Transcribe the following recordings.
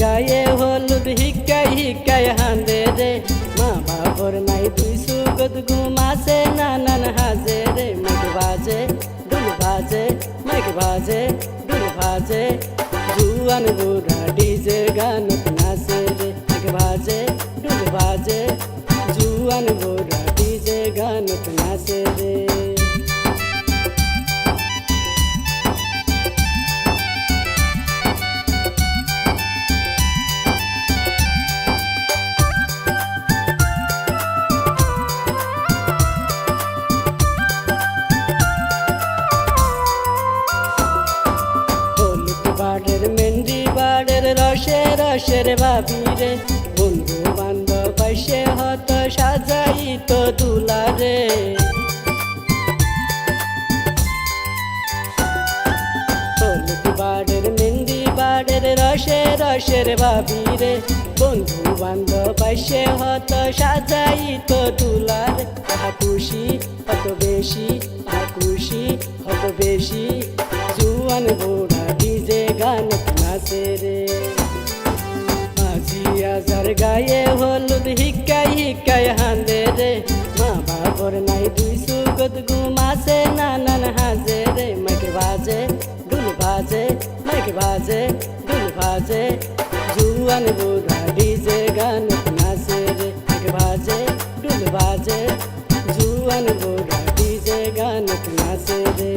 গায়ে হলুদ, হিকাই হিকাই হাঁদে রে। মা বাবর নাই, তুই সুগত ঘুমাসে, নানান হাজে রে। মাইক বাজে ডুল বাজে মাইক বাজে ডুল বাজে। জুয়ান বুড়া ডিজে গান নাচে রে। মাইক বাজে ডুল বাজে, জুয়ান বুড়া রসের বাবিরে। বন্ধু বান্ধব পাশে হত সাজাই তো দুলারে বাড়ের মেন্দি বাড়ের, রসে রসের বাবিরে। বন্ধু বান্ধব পাশে হত সাজাই তো দুলার। আহা খুশি অত বেশি আহা খুশি অত বেশি। গায়ে হলুদ, হিকাই হিকাই হাঁদে রে। মা বাবর নাই দুই সুগত ঘুমাসে নানান হাজে রে। মাইকে বাজে ডুল বাজে, মাইকে বাজে ডুল বাজে। জুয়ান বুড়া ডিজে গান নাচে রে। মাইকে বাজে ডুল বাজে, জুয়ান বুড়া ডিজে গান নাচে রে।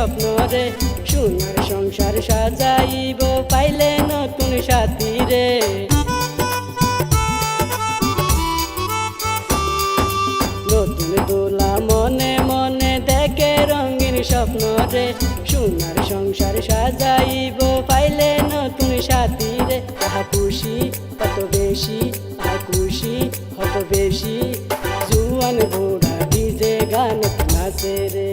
স্বপ্ন রে সোনার সংসার সাজাইব, পাইলে নতুন সাথী রে। নতুন দোলা মনে মনে দেখে রঙিন স্বপ্ন রে সোনার সংসার সাজাইব, পাইলে নতুন সাথী রে। আহা খুশি, কত বেশি, আহা খুশি, কত বেশি, জুয়ান বুড়া ডিজে গান নাচে রে।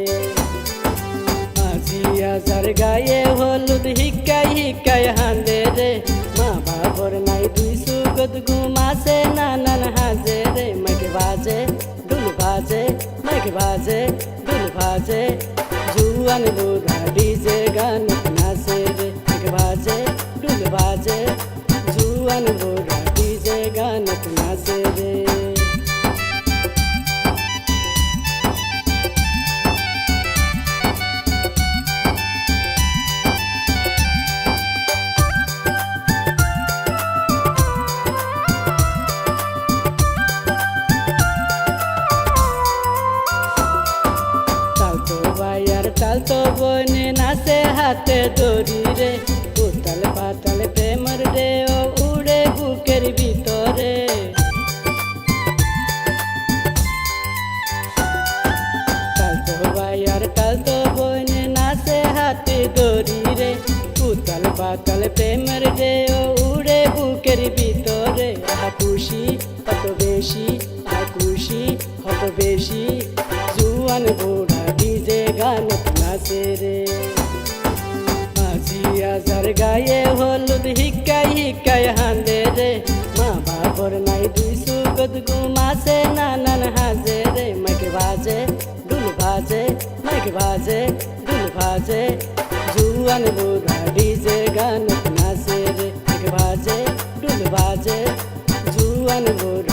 গায়ে হলুদ হিকাই হিকাই হাঁদে রে। মা বাবর নাই দুই সুগত ঘুমাছে নানান হাজে রে। মাইকে বাজে দুল বাজে, মাইকে বাজে দুল বাজে। জুয়ান বুড়া বনে নাচে হাতে দড়ি রে। উতাল পাতাল প্রেমর রে ও উড়ে বুকের ভিতরে। চালতো বাইয়ার চালতো বনে নাচে হাতে দড়ি রে। উতাল পাতাল প্রেমর রে ও উড়ে বুকের ভিতরে। আহা খুশি, কত বেশি, আহা খুশি, কত বেশি। জুয়ান গান নাচে রে। মাঝি আজার গায়ে হলুদ হিকাই হিকাই হাঁদে রে। মা বাবর নাই দুই সুগত ঘুমাসে নানান হাজে রে। মাইকে বাজে ডুল বাজে, মাইকে বাজে ডুল বাজে। জুয়ান বুড়া ডিজে গান নাচে রে। মাইকে বাজে ডুল বাজে, জুয়ান বুড়া